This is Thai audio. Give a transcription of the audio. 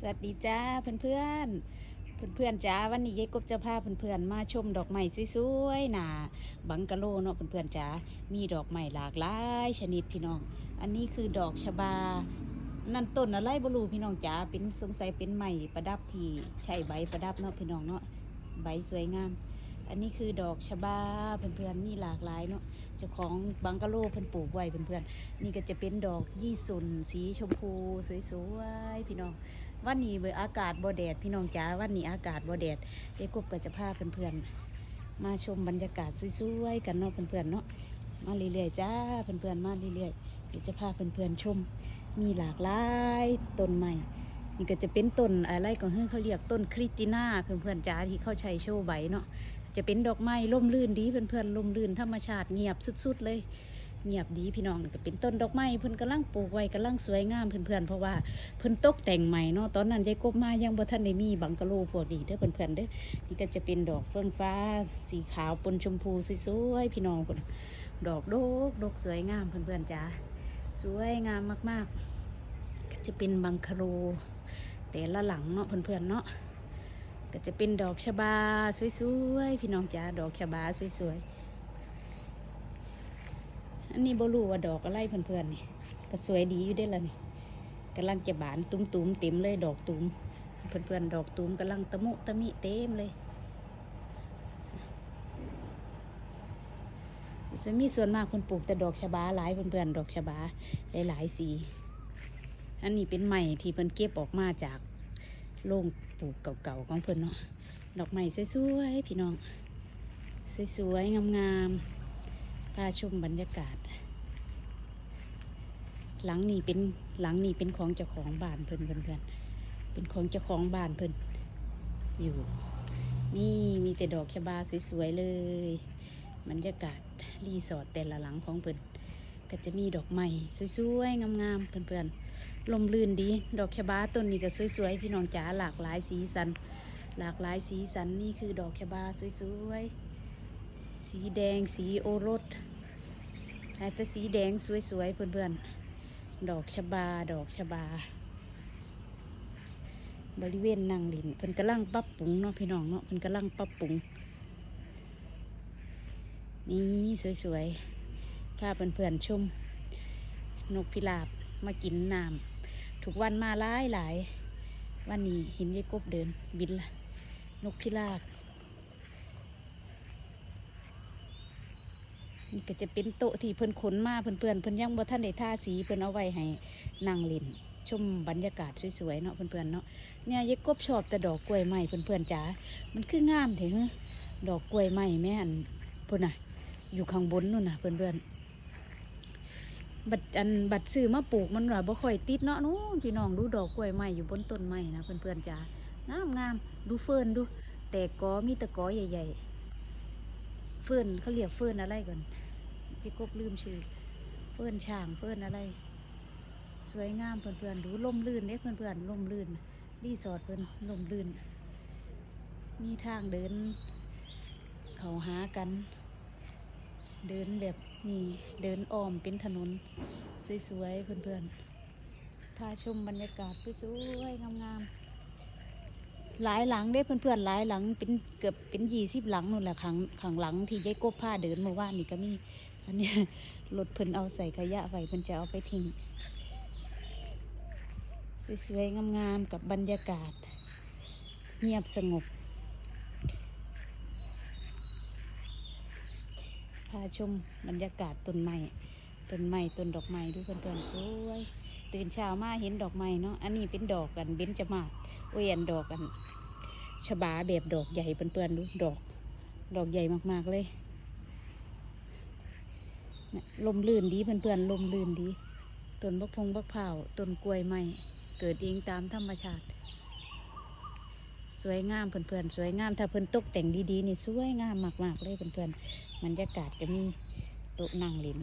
สวัสดีจ้าเพื่อนเพื่อนๆ เพื่อนๆจ้าวันนี้ยายกบจะพาเพื่อนๆมาชมดอกไม้สวยๆหนาบังกะโลเนาะเพื่อนๆจ้ามีดอกไม้หลากหลายชนิดพี่น้อง อันนี้คือดอกชบา นั่นต้นอะไรบรูพี่น้องจ้าเป็นสงสัยเป็นไม้ประดับที่ใช้ใบประดับเนาะพี่น้องเนาะใบสวยงาม อันนี้คือดอกชบาเพื่อนๆมีหลากหลายเนาะเจ้าของบังกะโลเพิ่อนปลูกไว้เพื่อนๆนี่ก็จะเป็นดอกยี่สุนสีชมพูสวยๆพี่น้อง วันนี้เบออากาศบ่แดดพี่น้องจ๋าวันนี้อากาศบ่แดดเด็กกบก็จะพาเพื่อนๆมาชมบรรยากาศสวยๆกันเนาะเพื่อนๆเนาะมาเรื่อยๆจ้าเพื่อนๆมาเรื่อยๆเดี๋ยวจะพาเพื่อนๆชม มีหลากหลายต้นไม้นี่ก็จะเป็นต้นอะไรก็เฮ้ยเขาเรียกต้นคริสติน่าเพื่อนๆจ้าที่เข้าใช้โชว์ใบเนาะจะเป็นดอกไม้ร่มรื่นดีเพื่อนๆร่มรื่นธรรมชาติเงียบสุดๆเลย เงียบดีพี่น้องก็เป็นต้นดอกไม้เพิ่นกำลังปลูกไว้กำลังสวยงามเพื่อนๆเพราะว่าเพิ่นตกแต่งใหม่เนาะตอนนั้นยายกบมายังบ่ทันได้มีบังกะโลพวกนี้เด้อเพื่อนๆเด้อนี่ก็จะเป็นดอกเฟื่องฟ้า สีขาวปนชมพูสวยๆพี่น้องคนดอกโดกดกสวยงามเพื่อนๆจ้าสวยงามมากๆ ก็จะเป็นบังกะโลแต่ละหลังเนาะเพื่อนๆเนาะก็จะเป็นดอกชบาสวยๆพี่น้องจ้าดอกชบาสวยๆ อันนี้บรูว่าดอกอะไรเพื่อนๆนี่ก็สวยดีอยู่เด้ละนี่กำลังจะบานตุ้มตุ้มๆเต็มเลยดอกตุ้มเพื่อนเพื่อนๆดอกตุ้มกำลังตะมุตะมิเต็มเลยจะมีส่วนมากคนปลูกแต่ดอกชะบาหลายเพื่อนเพื่อนๆดอกชะบาหลายๆสี อันนี้เป็นใหม่ที่เพิ่นเก็บออกมาจากโรงปลูกเก่าๆของเพิ่นเนาะดอกไม้สวยๆพี่น้องสวยๆงามๆพาชมบรรยากาศ หลังนี้เป็นหลังนี้เป็นของเจ้าของบ้านเพิ่นเพื่อนเพื่อนเป็นของเจ้าของบ้านเพิ่อนอยู่ นี่มีแต่ดอกชบาสวยๆเลยบรรยากาศรีสอร์ทแต่ละหลังของเพิ่อนก็จะมีดอกไม้สวยๆงามๆเพื่อนๆลมลื่นดี ดอกชบาต้นนี้ก็สวยๆพี่น้องจ๋าหลากหลายสีสัน หลากหลายสีสันนี่คือดอกชบาสวยๆสีแดงสีโอรสแต่สีแดงสวยๆเพื่อนๆ ดอกชบา ดอกชบา บริเวณนั่งลินเพิ่นกำลังปรับปรุงเนาะพี่น้องเนาะเพิ่นกำลังปรับปรุง นี่สวยๆพาเพื่อนๆชม นกพิราบมากินน้ำทุกวันมาหลายหลายวันนี้เห็นยายกบเดินบินละนกพิราบ นี่ก็จะเป็นโต๊ะที่เพิ่นขนมาเพื่อนเพื่อนๆเพิ่นยังบ่ทันได้ทาสีเพิ่นเอาไว้ให้นั่งเล่นชมบรรยากาศสวยๆเนาะเพื่อนๆเนาะเนี่ยยายกบชอบแต่ดอกกล้วยไม้เพื่อนเพื่อนๆจ๋ามันคืองามเถอะเฮ้อดอกกล้วยไม้แม่อันพุ่นน่ะ อยู่ข้างบนนู่นน่ะเพื่อนๆบัดอันบัดซื้อมาปลูกมันว่าบ่ค่อยติดเนาะนู้นพี่น้องดูดอกกล้วยไม้อยู่บนต้นไม้นะเพื่อนเพื่อนๆจ๋างามงามๆดูเฟิร์นดู แต่กอมีต่กอใหญ่ๆ เฟิร์นเขาเรียกเฟิร์นอะไรก่อนจิกบลืมชื่อ เฟิ่นช่างเฟิ่นอะไร สวยงามเพื่อนๆดูล่มลื่นเด้เพื่อนๆล่มลื่นรีสอร์ทเพื่อนล่มลื่น มีทางเดิน เขาหากัน เดินแบบนี่เดินอ้อมเป็นถนน สวยๆเพื่อนๆพาชมบรรยากาศสวยๆงามๆ หลายหลังเด้เพื่อนๆหลายหลังเป็นเกือบเป็นยี่สิบหลังนู่นแหละขังขังหลังที่ยายกบผ้าเดินเมื่อวานนี่ก็มีอันนี้รถเพิ่นเอาใส่ขยะไว้เพิ่นจะเอาไปทิ้งสวยๆงามๆกับบรรยากาศ เงียบสงบพาชมบรรยากาศต้นไม้ต้นไม้ต้นดอกไม้ดูเพื่อนๆสวย ตื่นเช้ามาเห็นดอกไม้เนาะอันนี้เป็นดอกกันเบญจมาศโอ้ยอันดอกกันชบาแบบดอกใหญ่เพื่อนๆดูดอก ดอกใหญ่มากๆเลยเนี่ยลมลื่นดีเพื่อนๆลมลื่นดีต้นบักพงบักเผาวต้นกล้วยไม้เกิดเองตามธรรมชาติ สวยงามเพื่อนๆสวยงามถ้าเพื่อนตกแต่งดีๆนี่สวยงามมากๆเลยเพื่อนๆบรรยากาศก็มีโต๊ะนั่งเล่น